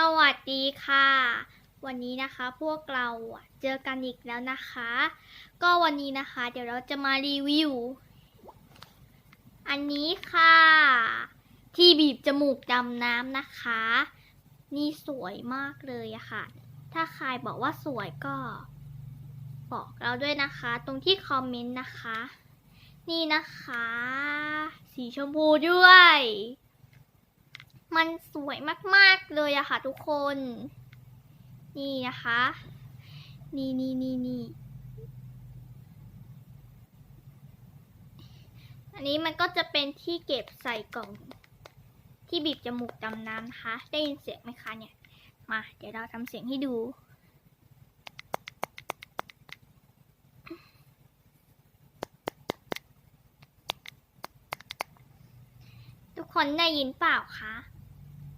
สวัสดีค่ะ วันนี้นะคะพวกเราเจอกันอีกแล้วนะคะ ก็วันนี้นะคะ เดี๋ยวเราจะมารีวิว อันนี้ค่ะ ที่บีบจมูกดำน้ำนะคะ นี่สวยมากเลยอะค่ะ ถ้าใครบอกว่าสวยก็ บอกเราด้วยนะคะ ตรงที่คอมเมนต์นะคะ นี่นะคะ สีชมพูด้วย มันสวยมากๆเลยอะค่ะทุกคน นี่นะคะ นี่นี่นี่นี่อันนี้มันก็จะเป็นที่เก็บใส่กล่อง ที่บีบจมูกดำน้ำนะคะ ได้ยินเสียงไหมคะเนี่ย มา เดี๋ยวเราทำเสียงให้ดูทุกคนได้ยินเปล่าคะ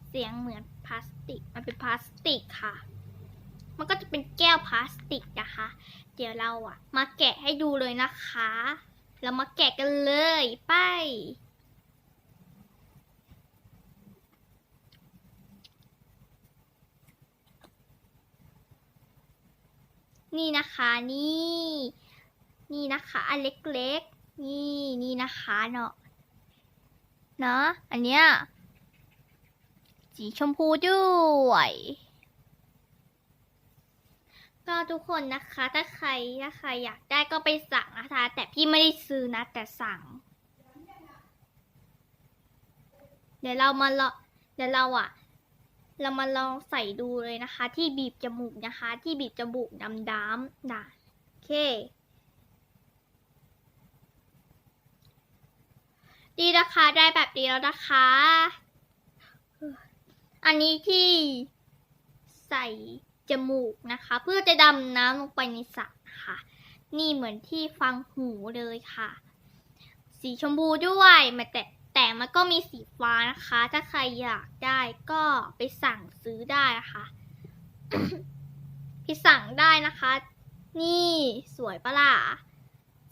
เสียงเหมือนพลาสติก มันเป็นพลาสติกค่ะ มันก็จะเป็นแก้วพลาสติกนะคะ เดี๋ยวเราอะมาแกะให้ดูเลยนะคะ เรามาแกะกันเลยไป นี่นะคะนี่ นี่นะคะอันเล็กๆ นี่นี่นะคะเนาะเนาะอันเนี้ย สีชมพูด้วยก็ทุกคนนะคะ ถ้าใครถ้าใครอยากได้ก็ไปสั่งนะคะ แต่พี่ไม่ได้ซื้อนะ แต่สั่ง เดี๋ยวเรามาลองเดี๋ยวเราอะเรามาลองใส่ดูเลยนะคะ ที่บีบจมูกนะคะ ที่บีบจมูกดำดำๆนะโอเค ดีนะคะได้แบบนี้แล้วนะคะ อันนี้ที่ใส่จมูกนะคะ เพื่อจะดำน้ำลงไปในสระค่ะ นี่เหมือนที่ฟังหูเลยค่ะ สีชมพูด้วยมันแต่แต่มันก็มีสีฟ้านะคะ ถ้าใครอยากได้ก็ไปสั่งซื้อได้นะคะพี่สั่งได้นะคะ นี่สวยปะล่ะ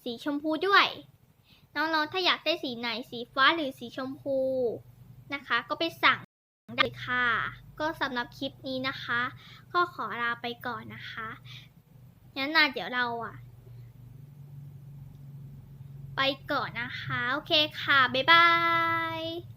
สีชมพูด้วยน้องๆถ้าอยากได้สีไหนสีฟ้าหรือสีชมพูนะคะ ก็ไปสั่ง เลยค่ะ ก็สำหรับคลิปนี้นะคะ ก็ขอลาไปก่อนนะคะงั้นนะเดี๋ยวเราอะไปก่อนนะคะ โอเคค่ะ บ๊ายบาย